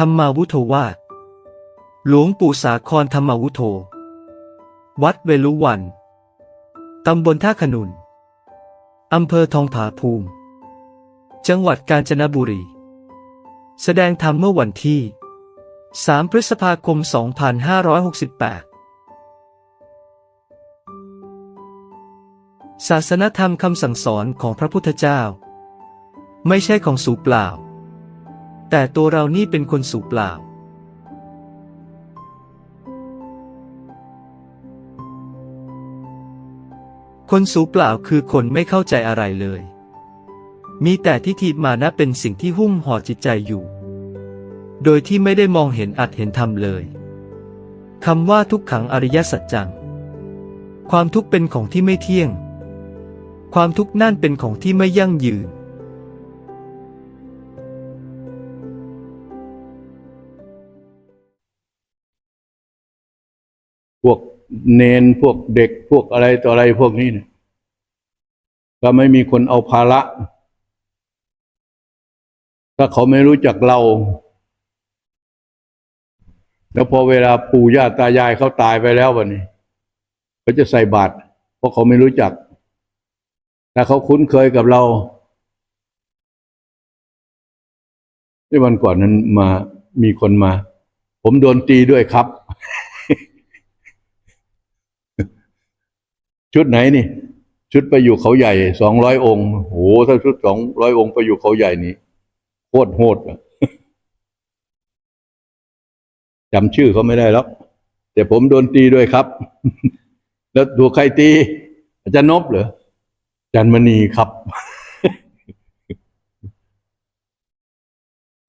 ธรรมาวุโธวาหลวงปู่สาครธรรมาวุโธ วัดเวลุวัน ตำบลท่าขนุน อำเภอทองผาภูมิ จังหวัดกาญจนบุรี แสดงธรรมเมื่อวันที่ 3 พฤษภาคม 2568 ศาสนธรรมคำสั่งสอนของพระพุทธเจ้า ไม่ใช่ของสูเปล่า แต่ตัวเรานี่เป็นคนสูบเปล่า คนสูบเปล่าคือคนไม่เข้าใจอะไรเลย มีแต่ทิฏฐิมานะเป็นสิ่งที่หุ้มห่อจิตใจอยู่ โดยที่ไม่ได้มองเห็นอัดเห็นธรรมเลยคำว่าทุกขังอริยสัจจัง ความทุกข์เป็นของที่ไม่เที่ยง ความทุกข์นั่นเป็นของที่ไม่ยั่งยืน วกเนนพวกเด็กพวกอะไรต่ออะไรพวกนี้เนี่ยก็ไม่มีคนเอาภาระ ถ้าเขาไม่รู้จักเรา แล้วพอเวลาปู่ย่าตายายเขาตายไปแล้ววันนี้เขาจะใส่บาตรเพราะเขาไม่รู้จักแต่เขาคุ้นเคยกับเราที่วันก่อนนั้นมามีคนมา ผมโดนตีด้วยครับ ชุดไหนนี่ ชุดไปอยู่เขาใหญ่สองร้อยองค์โหถ้าชุดสองร้อยองค์ไปอยู่เขาใหญ่นี่โคตรโหดจำชื่อเขาไม่ได้แล้วแต่ผมโดนตีด้วยครับ แล้วถูกใครตี อาจารย์นบเหรออาจารย์มณีครับ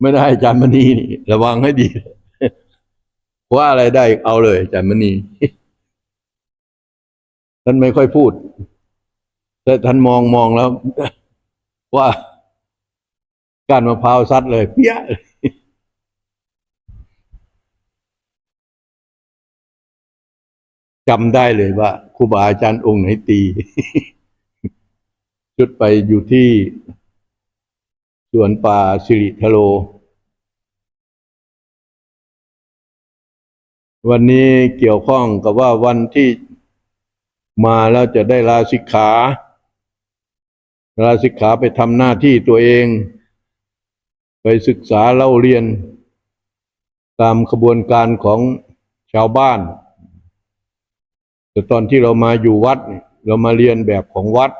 ไม่ได้อาจารย์มณีนี่ ระวังให้ดีว่าอะไรได้เอาเลยอาจารย์มณี ท่านไม่ค่อยพูด แต่ท่านมองมองแล้ว ว่าการมะพร้าวซัดเลย เปี้ยจำได้เลยว่าครูบาอาจารย์องค์ไหนตี ชุดไปอยู่ที่สวนป่าสิริทโล วันนี้เกี่ยวข้องกับว่าวันที่ มาแล้วจะได้ลาสิกขา ลาสิกขาไปทำหน้าที่ตัวเอง ไปศึกษาเล่าเรียน ตามขบวนการของชาวบ้าน แต่ตอนที่เรามาอยู่วัดเนี่ยเรามาเรียนแบบของวัด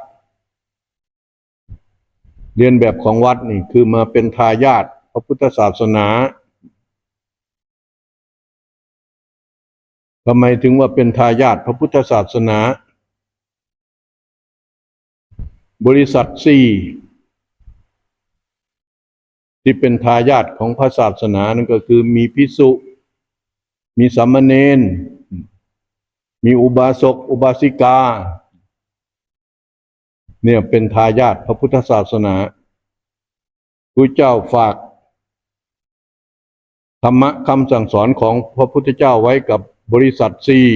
เรียนแบบของวัดนี่คือมาเป็นทายาทพระพุทธศาสนาทำไมถึงว่าเป็นทายาทพระพุทธศาสนา บริษัทสี่ที่เป็นทายาทของพระศาสนานั่นก็คือมีพิสุ มีสามเณรมีอุบาสก อุบาสิกา เนี่ยเป็นทายาทพระพุทธศาสนาพระเจ้าฝาก ธรรมะคำสั่งสอนของพระพุทธเจ้าไว้กับบริษัทสี่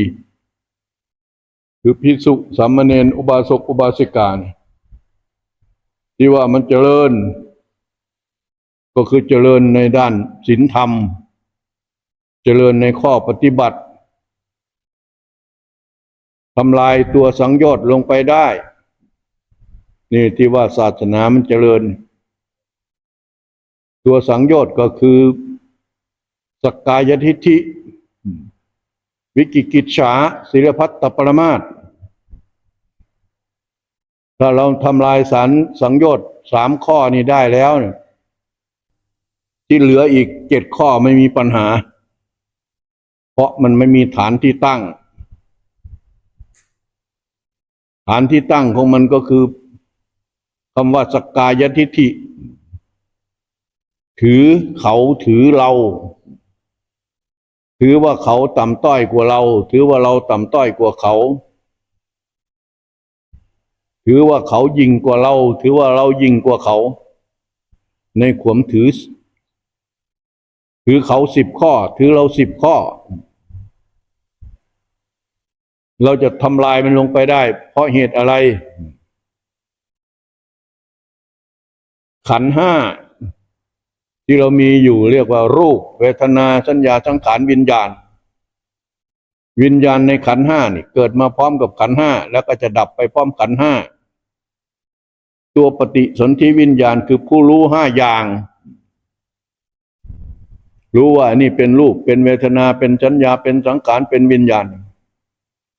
คือพิสุสามเณรอุบาสก อุบาสิกาเนี่ย ที่ว่ามันเจริญ ก็คือเจริญในด้านศีลธรรม เจริญในข้อปฏิบัติทำลายตัวสังโยชน์ลงไปได้ นี่ที่ว่าศาสนามันเจริญ ตัวสังโยชน์ก็คือสกกายทิฏฐิวิกิกิจฉาศิลพัตตปรมาต ถ้าเราทำลายสารสังโยชน์สามข้อนี้ได้แล้วเนี่ยที่เหลืออีกเจ็ดข้อไม่มีปัญหา เพราะมันไม่มีฐานที่ตั้ง ฐานที่ตั้งของมันก็คือคำว่าสกกายทิฏฐิ ถือเขาถือเรา ถือว่าเขาต่ำต้อยกว่าเรา ถือว่าเราต่ำต้อยกว่าเขา ถือว่าเขายิ่งกว่าเรา ถือว่าเรายิ่งกว่าเขา ในขวมถือ ถือเขาสิบข้อ ถือเราสิบข้อ เราจะทำลายมันลงไปได้ เพราะเหตุอะไร ขันห้าที่เรามีอยู่เรียกว่ารูป เวทนาสัญญาสังขารวิญญาณ วิญญาณในขันห้านี่ เกิดมาพร้อมกับขันห้าแล้วก็จะดับไปพร้อมขันห้าตัวปฏิสนธิวิญญาณคือผู้รู้ห้าอย่าง รู้ว่านี่เป็นรูปเป็นเวทนาเป็นสัญญาเป็นสังขารเป็นวิญญาณ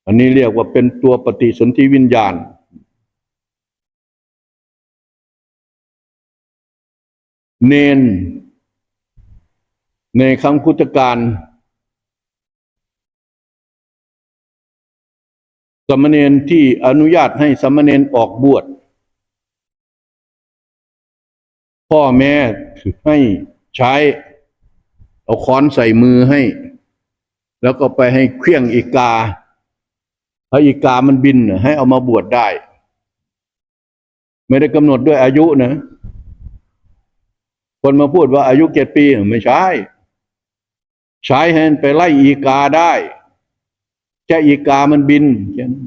อันนี้เรียกว่าเป็นตัวปฏิสนธิวิญญาณ เนน ในครั้งพุทธกาล สามเณรที่อนุญาตให้สามเณรออกบวช พ่อแม่ให้ใช้ เอาค้อนใส่มือให้ แล้วก็ไปให้เครื่องอีกาถ้าอีกามันบินให้เอามาบวชได้ ไม่ได้กำหนดด้วยอายุนะ คนมาพูดว่าอายุเจ็ดปีไม่ใช่ ใช้ให้ไปไล่อีกาได้ ค่อีกามันบินแค่นั้น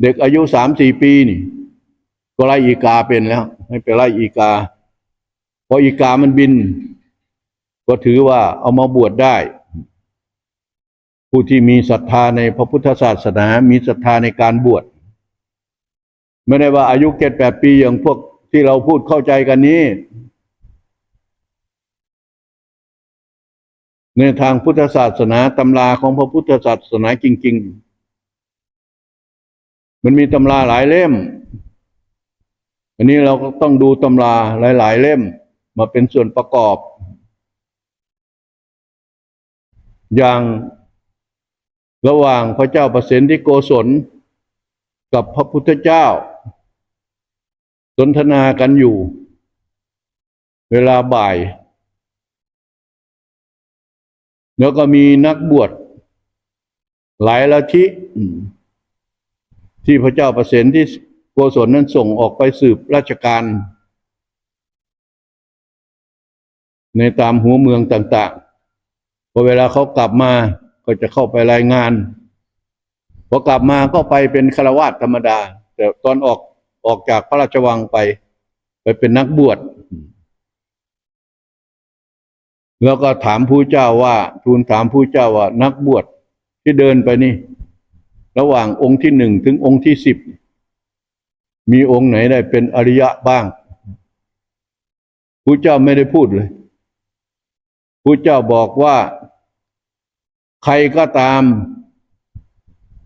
เด็กอายุสามสี่ปีนี่ ก็ไล่อีกาเป็นแล้วให้ไปไล่อีกาพออีกามันบิน ก็ถือว่าเอามาบวชได้ ผู้ที่มีศรัทธาในพระพุทธศาสนา มีศรัทธาในการบวชไม่ได้ว่าอายุเจ็ดแปดปีอย่างพวกที่เราพูดเข้าใจกันนี้ ในทางพุทธศาสนาตำราของพระพุทธศาสนาจริง ๆ มันมีตำราหลายเล่ม อันนี้เราก็ต้องดูตำราหลาย ๆ เล่มมาเป็นส่วนประกอบ อย่างระหว่างพระเจ้าประสิทธิโกศลกับพระพุทธเจ้า สนทนากันอยู่ เวลาบ่าย แล้วก็มีนักบวชหลายละทิที่พระเจ้าประสิทธิโกศลนั้นส่งออกไปสืบราชการ ในตามหัวเมืองต่างๆพอเวลาเขากลับมาก็จะเข้าไปรายงานพอกลับมาก็ไปเป็นฆราวาสธรรมดา แต่ตอนออกออกจากพระราชวังไป ไปเป็นนักบวช แล้วก็ถามผู้เจ้าว่า ทูลถามผู้เจ้าว่า นักบวชที่เดินไปนี่ ระหว่างองค์ที่หนึ่งถึงองค์ที่สิบมีองค์ไหนได้เป็นอริยะบ้างผู้เจ้าไม่ได้พูดเลยผู้เจ้าบอกว่า ใครก็ตาม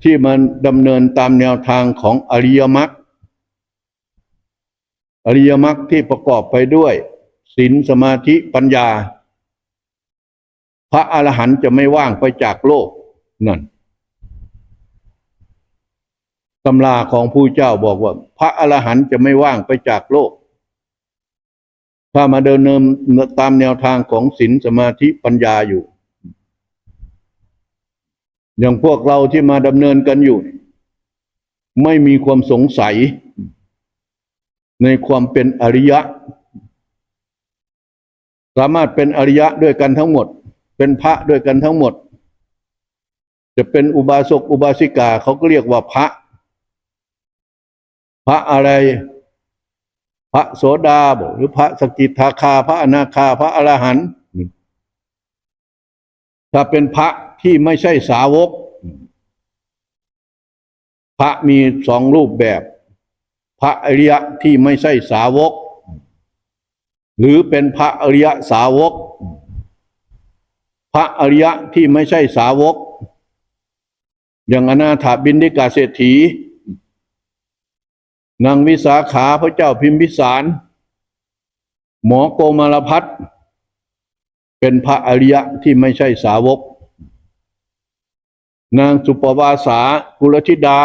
ที่มันดำเนินตามแนวทางของอริยมรรคอริยมรรคที่ประกอบไปด้วยศีลสมาธิปัญญา พระอรหันต์จะไม่ว่างไปจากโลกนั่นตำราของผู้เจ้าบอกว่า พระอรหันต์จะไม่ว่างไปจากโลก ถ้ามาเดินเนินตามแนวทางของศีลสมาธิปัญญาอยู่ อย่างพวกเราที่มาดำเนินกันอยู่ ไม่มีความสงสัย ในความเป็นอริยะ สามารถเป็นอริยะด้วยกันทั้งหมด เป็นพระด้วยกันทั้งหมด จะเป็นอุบาสกอุบาสิกาเขาก็เรียกว่าพระ พระอะไร พระโสดาบหรือพระสกิทาคา พระอนาคา พระอรหันต์ถ้าเป็นพระที่ไม่ใช่สาวก พระมีสองรูปแบบ พระอริยะที่ไม่ใช่สาวก หรือเป็นพระอริยะสาวก ระอริยะที่ไม่ใช่สาวก อย่างอนาถาบินดิกาเศรษฐี นางวิสาขาพระเจ้าพิมพิสาร หมอโกมารพัฒน์เป็นพระอริยะที่ไม่ใช่สาวก นางสุปวาสากุลธิดา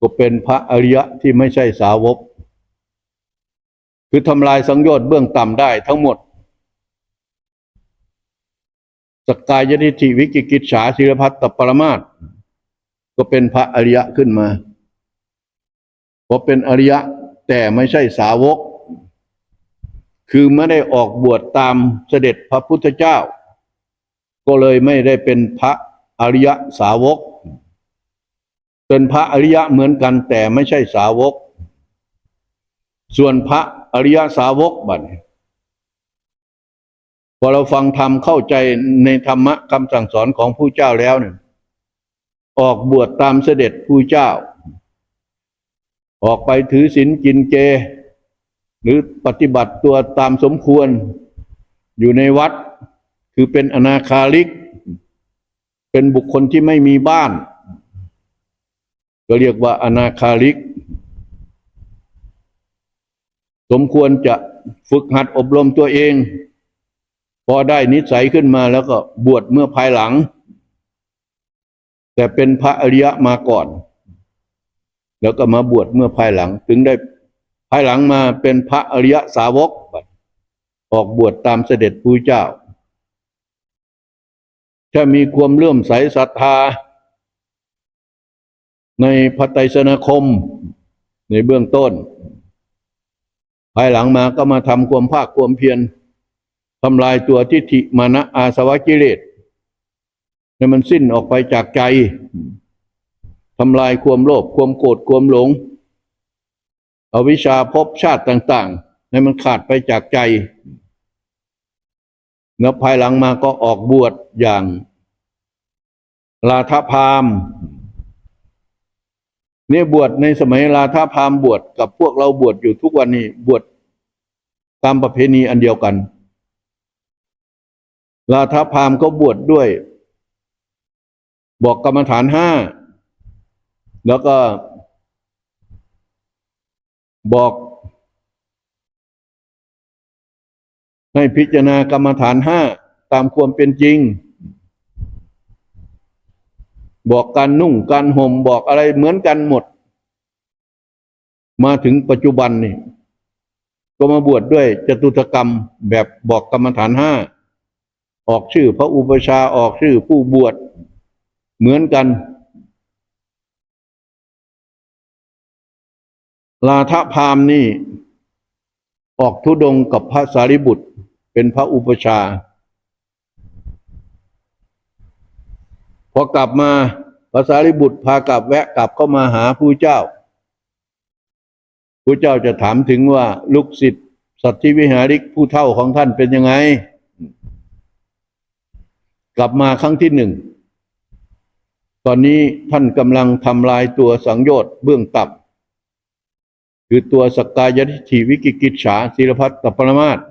ก็เป็นพระอริยะที่ไม่ใช่สาวก คือทำลายสังโยชน์เบื้องต่ำได้ทั้งหมด สกายทิฏฐิวิกิกิจฉาศิรพัตตปรมาตก็เป็นพระอริยะขึ้นมาพอเป็นอริยะแต่ไม่ใช่สาวก คือไม่ได้ออกบวชตามเสด็จพระพุทธเจ้า ก็เลยไม่ได้เป็นพระอริยะสาวก เป็นพระอริยะเหมือนกันแต่ไม่ใช่สาวก ส่วนพระอริยะสาวกบัดนี้ พอเราฟังธรรมเข้าใจในธรรมะคำสั่งสอนของผู้เจ้าแล้วเนี่ยออกบวชตามเสด็จผู้เจ้า ออกไปถือศีลกินเจ หรือปฏิบัติตัวตามสมควรอยู่ในวัดคือเป็นอนาคาริก เป็นบุคคลที่ไม่มีบ้าน ก็เรียกว่าอนาคาริก สมควรจะฝึกหัดอบรมตัวเอง พอได้นิสัยขึ้นมาแล้วก็บวชเมื่อภายหลัง แต่เป็นพระอริยะมาก่อน แล้วก็มาบวชเมื่อภายหลัง ถึงได้ภายหลังมาเป็นพระอริยสาวกออกบวชตามเสด็จผู้เจ้า ถ้ามีความเลื่อมใสศรัทธา ในพระไตรสนาคมในเบื้องต้น ภายหลังมาก็มาทำความภาคความเพียร ทำลายตัวทิฏฐิมานะอาสวะกิเลสให้มันสิ้นออกไปจากใจทำลายความโลภความโกรธความหลงอวิชชาภพชาติต่าง ๆ ให้มันขาดไปจากใจ แล้วภายหลังมาก็ออกบวชอย่าง ลาทพามเนี่ยบวชในสมัยลาทพามบวชกับพวกเราบวชอยู่ทุกวันนี้บวชตามประเพณีอันเดียวกัน ลาทพามก็บวชดด้วย บอกกรรมฐานห้า แล้วก็ บอกให้พิจารณากรรมฐานห้าตามความเป็นจริง บอกการนุ่งการห่มบอกอะไรเหมือนกันหมด มาถึงปัจจุบันนี่ก็มาบวชดด้วยจตุตกรรมแบบบอกกรรมฐานห้า ออกชื่อพระอุปชาออกชื่อผู้บวชเหมือนกัน ลาทพามนี่ ออกทุดงกับพระสารีบุตร เป็นพระอุปชา พอกลับมาพระสารีบุตรพากลับแวะกลับเข้ามาหาผู้เจ้าผู้เจ้าจะถามถึงว่าลูกศิษย์สัตธิวิหาริกผู้เท่าของท่านเป็นยังไง กลับมาครั้งที่หนึ่ง ตอนนี้ท่านกำลังทำลายตัวสังโยชน์เบื้องต่ำคือตัวสกกายทิฏฐิวิกิกิจฉาศิลพัตตปรมาต์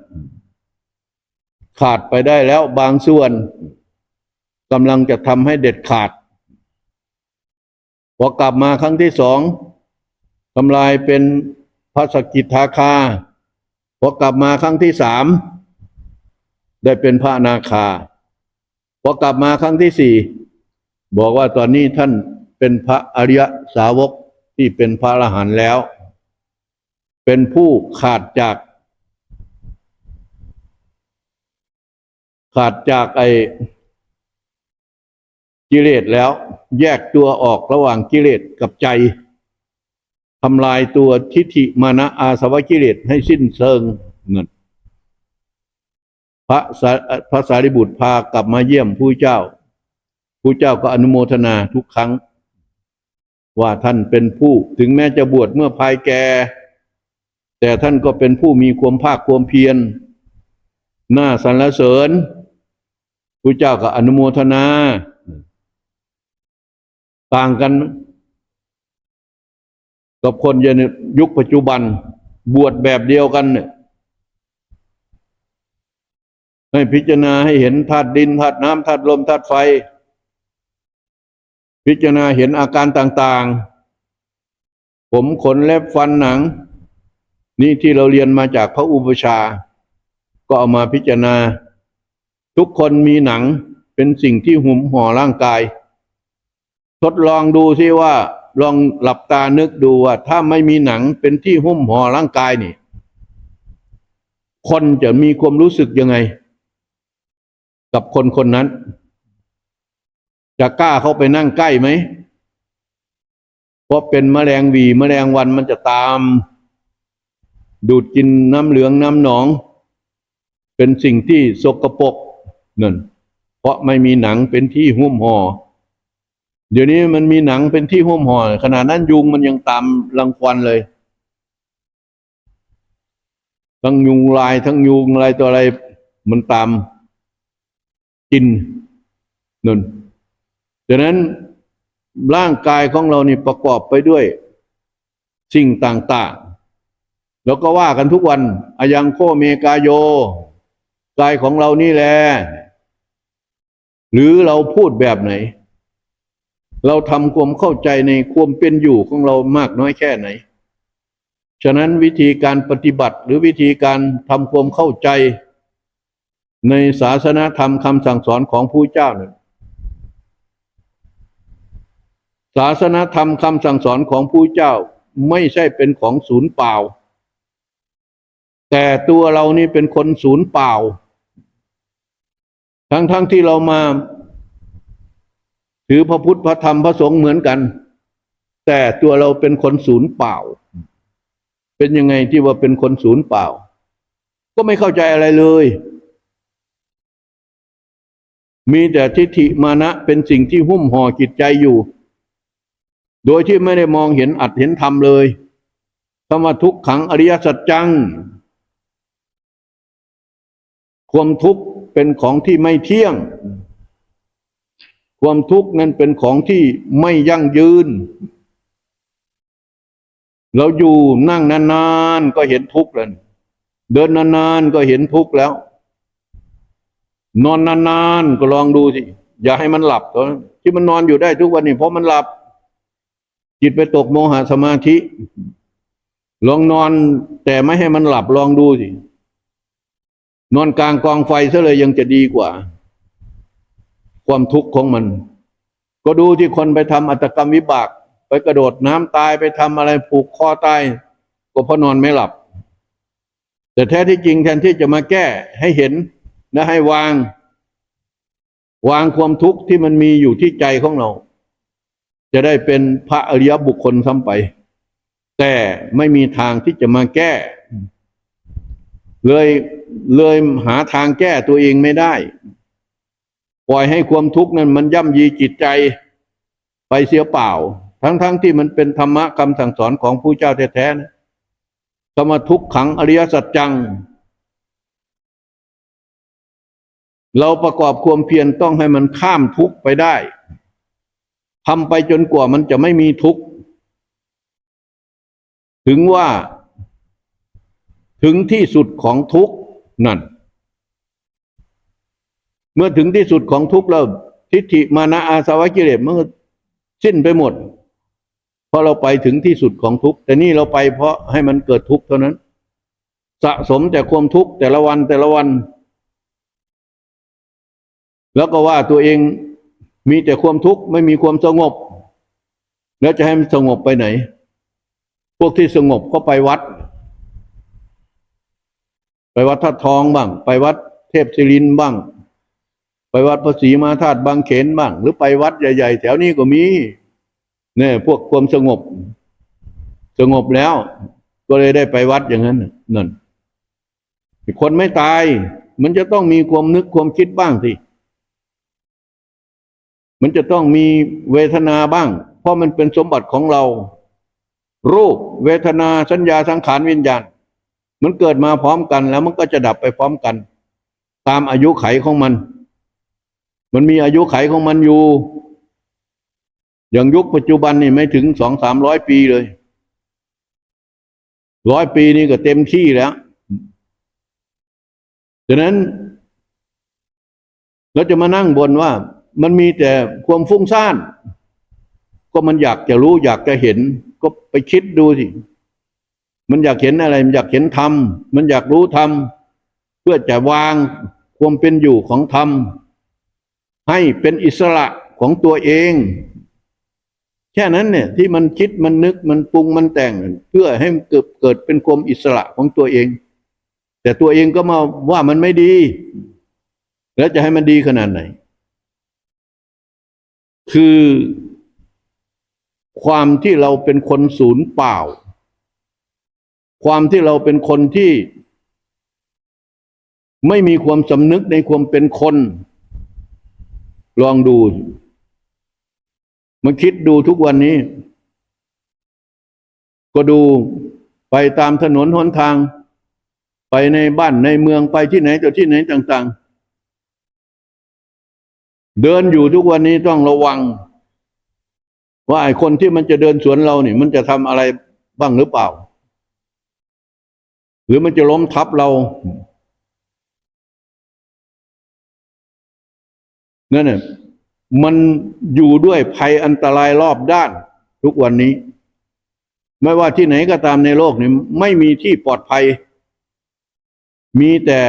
ขาดไปได้แล้วบางส่วนกำลังจะทำให้เด็ดขาดพอกลับมาครั้งที่สองทำลายเป็นพระสกิทาคาพอกลับมาครั้งที่สามได้เป็นพระนาคา พอกลับมาครั้งที่สี่บอกว่าตอนนี้ท่านเป็นพระอริยสาวกที่เป็นพระอรหันต์แล้ว เป็นผู้ขาดจาก ขาดจากไอกิเลสแล้ว แยกตัวออกระหว่างกิเลสกับใจทำลายตัวทิฏฐิมานะอาสวะกิเลสให้สิ้นเชิงเงิน พระสาพระสารีบุตรพากลับมาเยี่ยมผู้เจ้า ผู้เจ้าก็อนุโมทนาทุกครั้ง ว่าท่านเป็นผู้ถึงแม้จะบวชเมื่อภายแก่ แต่ท่านก็เป็นผู้มีความภาคความเพียรหน่าสรรเสริญผู้เจ้าก็อนุโมทนา ต่างกัน กับคนยุคปัจจุบันบวชแบบเดียวกันเนี่ย ให้พิจารณาให้เห็นธาตุดินธาตุน้ำธาตุลมธาตุไฟ พิจารณาเห็นอาการต่างๆ ผมขนเล็บฟันหนัง นี่ที่เราเรียนมาจากพระอุปชา ก็เอามาพิจารณา ทุกคนมีหนังเป็นสิ่งที่หุ้มห่อร่างกาย ทดลองดูที่ว่าลองหลับตานึกดูว่า ถ้าไม่มีหนังเป็นที่หุ้มห่อร่างกายนี่ คนจะมีความรู้สึกยังไง กับคนคนนั้น จะกล้าเข้าไปนั่งใกล้ไหมเพราะเป็นแมลงวีแมลงวันมันจะตาม ดูดกินน้ำเหลืองน้ำหนอง เป็นสิ่งที่สกปรกนั่นเพราะไม่มีหนังเป็นที่หุ้มห่อเดี๋ยวนี้มันมีหนังเป็นที่หุ้มห่อขนาดนั้นยุงมันยังตามรังควันเลย ทั้งยุงลายทั้งยุงอะไรตัวอะไรมันตาม กินนนดังนั้นร่างกายของเรานี่ประกอบไปด้วยสิ่งต่างๆ แล้วก็ว่ากันทุกวันอายังโคเมกาโย กายของเรานี่แหละหรือเราพูดแบบไหน เราทำความเข้าใจในความเป็นอยู่ของเรามากน้อยแค่ไหน ฉะนั้นวิธีการปฏิบัติหรือวิธีการทำความเข้าใจ ในศาสนาธรรมคำสั่งสอนของผู้เจ้าเนี่ยศาสนาธรรมคำสั่งสอนของผู้เจ้าไม่ใช่เป็นของศูนย์เปล่า แต่ตัวเรานี่เป็นคนศูนย์เปล่า ทั้งๆทที่เรามา ถือพระพุทธพระธรรมพระสงฆ์เหมือนกัน แต่ตัวเราเป็นคนศูนย์เปล่า เป็นยังไงที่ว่าเป็นคนศูนย์เปล่า ก็ไม่เข้าใจอะไรเลย มีแต่ทิฏฐิมานะเป็นสิ่งที่หุ้มห่อจิตใจอยู่ โดยที่ไม่ได้มองเห็นอัดเห็นธรรมเลยคำว่าทุกขังอริยสัจจัง ความทุกข์เป็นของที่ไม่เที่ยง ความทุกข์นั้นเป็นของที่ไม่ยั่งยืน เราอยู่นั่งนานๆก็เห็นทุกข์แล้ว เดินนานๆก็เห็นทุกข์แล้ว นอนนานๆก็ลองดูสิอย่าให้มันหลับเถอะที่มันนอนอยู่ได้ทุกวันนี้เพราะมันหลับ จิตไปตกโมหะสมาธิ ลองนอนแต่ไม่ให้มันหลับลองดูสินอนกลางกองไฟซะเลยยังจะดีกว่า ความทุกข์ของมัน ก็ดูที่คนไปทำอัตกรรมวิบาก ไปกระโดดน้ำตายไปทำอะไรผูกคอตายก็เพราะนอนไม่หลับ แต่แท้ที่จริงแทนที่จะมาแก้ให้เห็น และให้วาง วางความทุกข์ที่มันมีอยู่ที่ใจของเรา จะได้เป็นพระอริยบุคคลซ้ำไป แต่ไม่มีทางที่จะมาแก้ เลยเลยหาทางแก้ตัวเองไม่ได้ ปล่อยให้ความทุกข์นั้นมันย่ำยีจิตใจไปเสียเปล่า ทั้งๆทที่มันเป็นธรรมะคำสั่งสอนของผู้เจ้าแท้ๆนะสมทุกขังอริยสัจจัง เราประกอบความเพียรต้องให้มันข้ามทุกข์ไปได้ทำไปจนกว่ามันจะไม่มีทุกข์ถึงว่า ถึงที่สุดของทุกข์นั่น เมื่อถึงที่สุดของทุกข์แล้วทิฏฐิมานะอาสวะกิเลสมันก็สิ้นไปหมดเพราะเราไปถึงที่สุดของทุกข์แต่นี่เราไปเพราะให้มันเกิดทุกข์เท่านั้น สะสมแต่ความทุกข์แต่ละวันแต่ละวัน แล้วก็ว่าตัวเองมีแต่ความทุกข์ไม่มีความสงบ แล้วจะให้มันสงบไปไหน พวกที่สงบก็ไปวัด ไปวัดท่าทองบ้าง ไปวัดเทพศิรินบ้าง ไปวัดพระศรีมาธาตุบางเขนบ้าง หรือไปวัดใหญ่ ๆ แถวนี้ก็มีเนี่ยพวกความสงบ สงบแล้ว ก็เลยได้ไปวัดอย่างนั้นนั่นคนไม่ตาย มันจะต้องมีความนึกความคิดบ้างสิ มันจะต้องมีเวทนาบ้าง เพราะมันเป็นสมบัติของเรา รูปเวทนาสัญญาสังขารวิญญาณ มันเกิดมาพร้อมกันแล้วมันก็จะดับไปพร้อมกัน ตามอายุไขของมัน มันมีอายุไขของมันอยู่ อย่างยุคปัจจุบันนี่ไม่ถึงสองสามร้อยปีเลยร้อยปีนี่ก็เต็มที่แล้วดังนั้นเราจะมานั่งบนว่า มันมีแต่ความฟุ้งซ่าน ก็มันอยากจะรู้ อยากจะเห็น ก็ไปคิดดูสิ มันอยากเห็นอะไร มันอยากเห็นธรรม มันอยากรู้ธรรม เพื่อจะวางความเป็นอยู่ของธรรม ให้เป็นอิสระของตัวเอง แค่นั้นเนี่ยที่มันคิดมันนึกมันปรุงมันแต่ง เพื่อให้มันเกิดเกิดเป็นความอิสระของตัวเอง แต่ตัวเองก็มาว่ามันไม่ดี แล้วจะให้มันดีขนาดไหน คือความที่เราเป็นคนศูนย์เปล่า ความที่เราเป็นคนที่ ไม่มีความสำนึกในความเป็นคน ลองดูมาคิดดูทุกวันนี้ ก็ดูไปตามถนนหนทาง ไปในบ้านในเมืองไปที่ไหนต่อที่ไหนต่าง เดินอยู่ทุกวันนี้ต้องระวัง ว่าไอ้คนที่มันจะเดินสวนเราเนี่ยมันจะทำอะไรบ้างหรือเปล่า หรือมันจะล้มทับเรานั่นน่ะมันอยู่ด้วยภัยอันตรายรอบด้าน ทุกวันนี้ ไม่ว่าที่ไหนก็ตามในโลกนี้ไม่มีที่ปลอดภัย มีแต่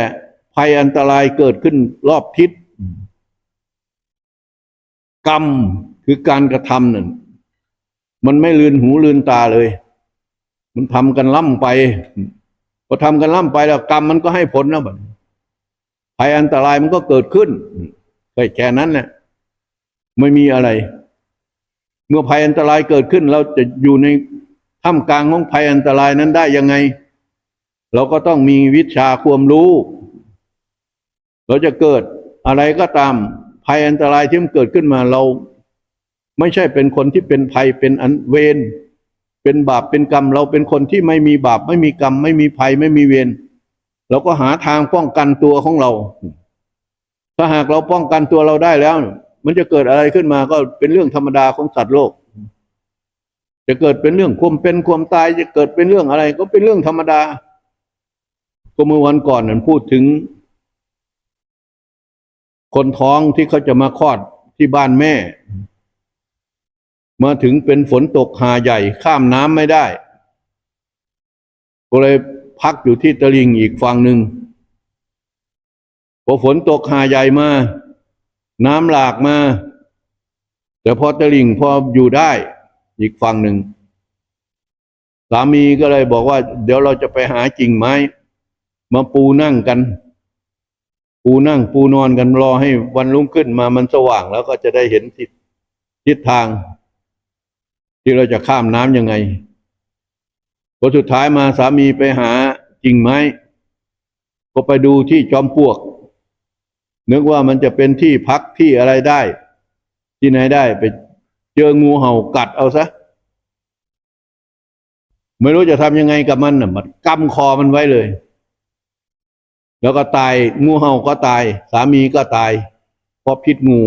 ภัยอันตรายเกิดขึ้นรอบทิศ กรรมคือการกระทำนั่นมันไม่ลืนหูลืนตาเลย มันทำกันล่ำไปพอทำกันล่ำไปแล้วกรรมมันก็ให้ผลนะบัดภัยอันตรายมันก็เกิดขึ้นแค่นั้นแหละไม่มีอะไร เมื่อภัยอันตรายเกิดขึ้น เราจะอยู่ในท่ามกลางของภัยอันตรายนั้นได้ยังไง เราก็ต้องมีวิชาความรู้ เราจะเกิดอะไรก็ตาม ภัยอันตรายที่มันเกิดขึ้นมาเราไม่ใช่เป็นคนที่เป็นภัยเป็นอันเวรเป็นบาปเป็นกรรม เราเป็นคนที่ไม่มีบาป ไม่มีกรรม ไม่มีภัยไม่มีเวรเราก็หาทางป้องกันตัวของเรา ถ้าหากเราป้องกันตัวเราได้แล้ว มันจะเกิดอะไรขึ้นมาก็เป็นเรื่องธรรมดาของสัตว์โลก จะเกิดเป็นเรื่องความเป็นความตายจะเกิดเป็นเรื่องอะไร ก็เป็นเรื่องธรรมดา ก็เมื่อวันก่อนนั้นพูดถึง คนท้องที่เขาจะมาคลอดที่บ้านแม่ มาถึงเป็นฝนตกหาใหญ่ข้ามน้ำไม่ได้ ก็เลยพักอยู่ที่ตะลิงอีกฝั่งหนึ่งพอฝนตกหาใหญ่มา น้ำหลากมา แต่พอตะลิงพออยู่ได้อีกฝั่งหนึ่งสามีก็เลยบอกว่า เดี๋ยวเราจะไปหากิ่งไหมมาปูนั่งกัน ปูนั่งปูนอนกันรอให้วันรุ่งขึ้นมามันสว่างแล้วก็จะได้เห็นทิศทิศทาง ที่เราจะข้ามน้ำยังไงพอสุดท้ายมาสามีไปหากิ่งไม้ ก็ไปดูที่จอมปลวก นึกว่ามันจะเป็นที่พักที่อะไรได้ ที่ไหนได้ไปเจองูเห่ากัดเอาซะไม่รู้จะทำยังไงกับมันน่ะมันกำคอมันไว้เลย แล้วก็ตายงูเห่าก็ตาย สามีก็ตายเพราะพิษงู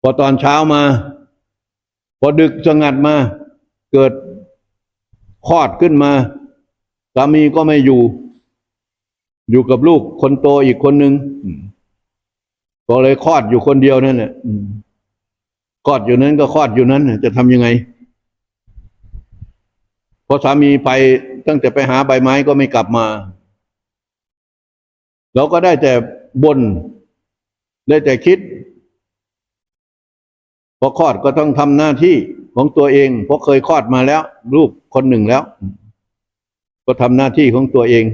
พอตอนเช้ามา พอดึกสงัดมา เกิดคลอดขึ้นมา สามีก็ไม่อยู่ อยู่กับลูกคนโตอีกคนหนึ่งอืมก็เลยคลอดอยู่คนเดียวนั่นแหละคลอดอยู่นั้นก็คลอดอยู่นั้นจะทำยังไงพอสามีไปตั้งแต่ไปหาใบไม้ก็ไม่กลับมา เราก็ได้แต่บน ได้แต่คิดพอคลอดก็ต้องทำหน้าที่ของตัวเองเพราะเคยคลอดมาแล้ว ลูกคนหนึ่งแล้ว ก็ทำหน้าที่ของตัวเอง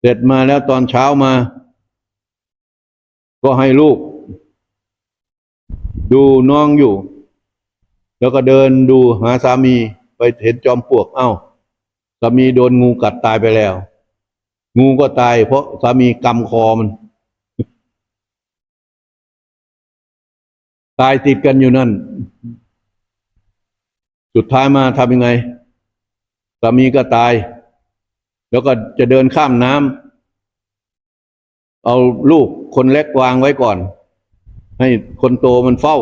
เสร็จมาแล้วตอนเช้ามา ก็ให้ลูก ดูน้องอยู่ แล้วก็เดินดูหาสามีไปเห็นจอมปลวกเอ้าสามีโดนงูกัดตายไปแล้ว งูก็ตายเพราะสามีกำคอมัน ตายติดกันอยู่นั่น สุดท้ายมาทำยังไงสามีก็ตาย แล้วก็จะเดินข้ามน้ำเอาลูกคนเล็กวางไว้ก่อน ให้คนโตมันเฝ้า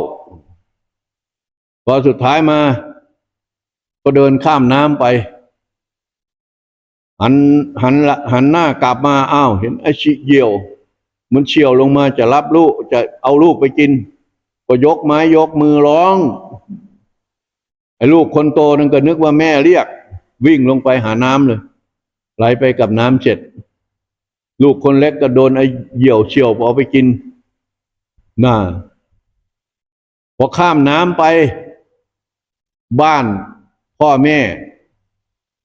พอสุดท้ายมา ก็เดินข้ามน้ำไป หันหันละหันหน้ากลับมาอ้าวเห็นไอ้ชิเหยี่ยว มันเฉียวลงมาจะรับลูกจะเอาลูกไปกิน ก็ยกไม้ยกมือร้อง ไอ้ลูกคนโตนั่นก็นึกว่าแม่เรียก วิ่งลงไปหาน้ำเลยไหลไปกับน้ำเสร็จลูกคนเล็กก็โดนไอ้เหี่ยวเฉียวเอาไปกินน่าพอข้ามน้ำไป บ้านพ่อแม่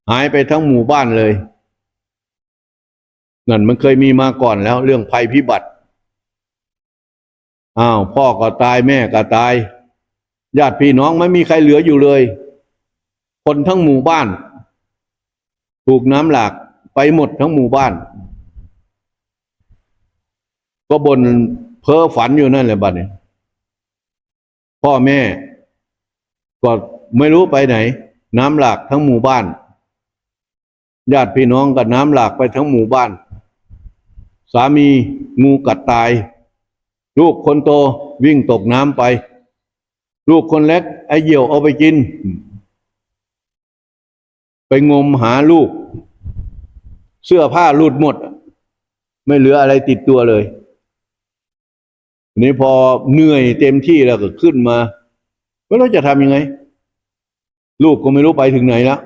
หายไปทั้งหมู่บ้านเลยนั่นมันเคยมีมาก่อนแล้ว เรื่องภัยพิบัติอ้าวพ่อก็ตายแม่ก็ตาย ญาติพี่น้องไม่มีใครเหลืออยู่เลย คนทั้งหมู่บ้าน ถูกน้ำหลากไปหมดทั้งหมู่บ้าน ก็บนเพ้อฝันอยู่นั่นแหละบัดนี้พ่อแม่ ก็ไม่รู้ไปไหน น้ำหลากทั้งหมู่บ้าน ญาติพี่น้องกับน้ำหลากไปทั้งหมู่บ้าน สามีงูกัดตาย ลูกคนโตวิ่งตกน้ำไป ลูกคนเล็ก ไอ้เหยี่ยวเอาไปกิน ไปงมหาลูก เสื้อผ้าหลุดหมด ไม่เหลืออะไรติดตัวเลยนี้พอเหนื่อยเต็มที่แล้วก็ขึ้นมาไม่รู้จะทำยังไง ลูกก็ไม่รู้ไปถึงไหนแล้ว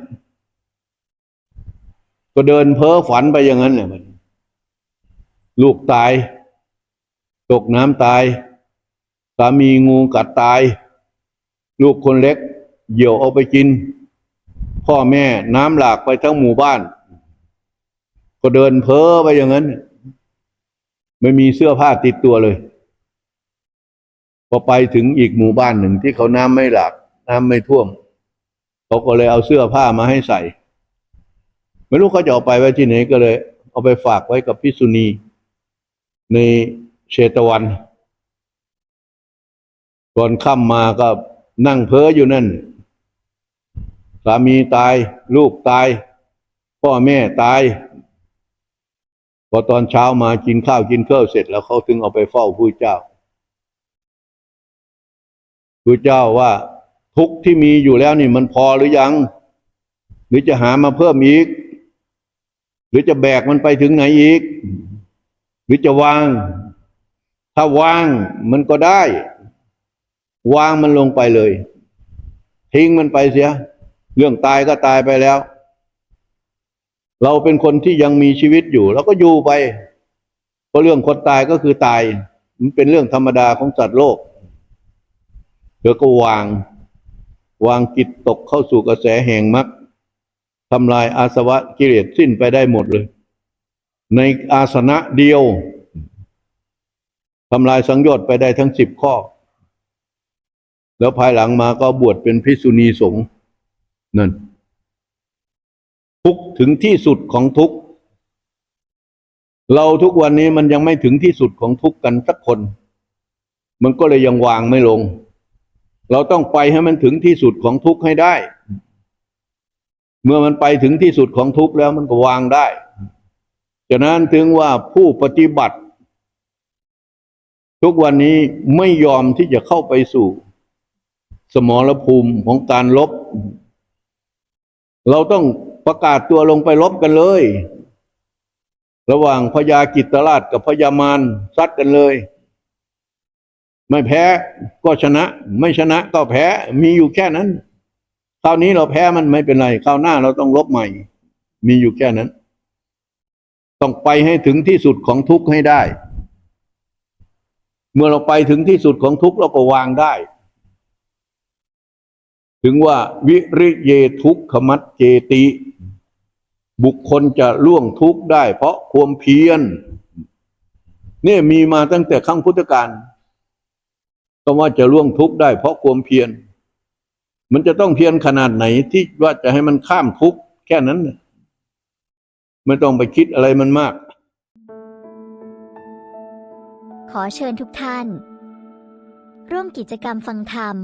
ก็เดินเพ้อฝันไปอย่างนั้นแหละมันลูกตาย ตกน้ำตายสามีงูกัดตาย ลูกคนเล็ก เหี่ยวเอาไปกิน พ่อแม่น้ำหลากไปทั้งหมู่บ้าน ก็เดินเพ้อไปอย่างนั้น ไม่มีเสื้อผ้าติดตัวเลยพอไปถึงอีกหมู่บ้านหนึ่งที่เขาน้ำไม่หลาก น้ำไม่ท่วมเขาก็เลยเอาเสื้อผ้ามาให้ใส่ ไม่รู้เขาจะเอาไปไว้ที่ไหนก็เลย เอาไปฝากไว้กับพิษุณีในเชตวัน ก่อนค่ำมาก็นั่งเพ้ออยู่นั่น สามีตาย ลูกตาย พ่อแม่ตาย พอตอนเช้ามากินข้าวกินข้าวเสร็จแล้วเขาถึงเอาไปเฝ้าผู้เจ้าผู้เจ้าว่าทุกที่มีอยู่แล้วนี่มันพอหรือยัง หรือจะหามาเพิ่มอีก รือจะแบกมันไปถึงไหนอีก หรือจะวาง ถ้าวางมันก็ได้ วางมันลงไปเลย ทิ้งมันไปเสีย เรื่องตายก็ตายไปแล้ว เราเป็นคนที่ยังมีชีวิตอยู่เราก็อยู่ไปเพราะเรื่องคนตายก็คือตาย มันเป็นเรื่องธรรมดาของสัตว์โลกเธอก็วาง วางจิตตกเข้าสู่กระแสแห่งมรรค ทำลายอาสวะกิเลสสิ้นไปได้หมดเลย ในอาสนะเดียวทำลายสังโยชน์ไปได้ทั้งสิบข้อ แล้วภายหลังมาก็บวชเป็นภิกษุณีสงฆ์นั่น ทุกถึงที่สุดของทุกเราทุกวันนี้มันยังไม่ถึงที่สุดของทุกกันสักคน มันก็เลยยังวางไม่ลง เราต้องไปให้มันถึงที่สุดของทุกให้ได้ เมื่อมันไปถึงที่สุดของทุกข์แล้วมันก็วางได้ฉะนั้นถึงว่าผู้ปฏิบัติ ทุกวันนี้ไม่ยอมที่จะเข้าไปสู่ สมรภูมิของการลบ เราต้องประกาศตัวลงไปลบกันเลย ระหว่างพญากิตตราชกับพญามารซัดกันเลย ไม่แพ้ก็ชนะ ไม่ชนะก็แพ้มีอยู่แค่นั้น คราวนี้เราแพ้มันไม่เป็นไรคราวหน้าเราต้องลบใหม่ มีอยู่แค่นั้น ต้องไปให้ถึงที่สุดของทุกข์ให้ได้ เมื่อเราไปถึงที่สุดของทุกข์เราก็วางได้ ถึงว่าวิริเยทุกขมัดเจติ บุคคลจะล่วงทุกข์ได้ เพราะความเพียรเนี่ยมีมาตั้งแต่ครั้งพุทธกาลก็ว่าจะล่วงทุกข์ได้เพราะความเพียร มันจะต้องเพียรขนาดไหนที่ว่าจะให้มันข้ามทุกข์แค่นั้นไม่ต้องไปคิดอะไรมันมาก ขอเชิญทุกท่าน ร่วมกิจกรรมฟังธรรม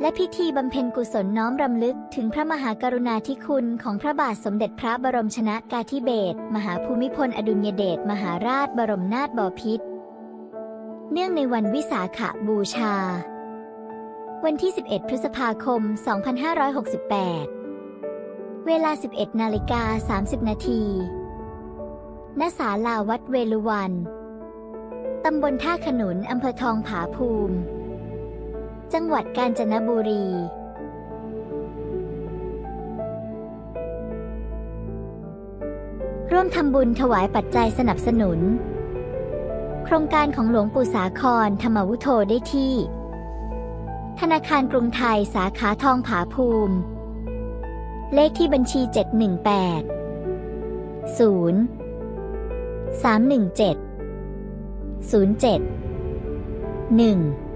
และพิธีบำเพ็ญกุศลน้อมรำลึกถึงพระมหากรุณาธิคุณของพระบาทสมเด็จพระบรมชนากาธิเบศรมหาภูมิพลอดุลยเดชมหาราชบรมนาถบพิตรเนื่องในวันวิสาขบูชา วันที่ 11 พฤษภาคม 2568 เวลา 11 นาฬิกา 30 นาทีณศาลาวัดเวลุวัน ตำบลท่าขนุน อำเภอทองผาภูมิ จังหวัดกาญจนบุรี ร่วมทำบุญถวายปัจจัยสนับสนุน โครงการของหลวงปู่สาครธรรมวุโธได้ที่ ธนาคารกรุงไทยสาขาทองผาภูมิ เลขที่บัญชี 718 0 317 07 1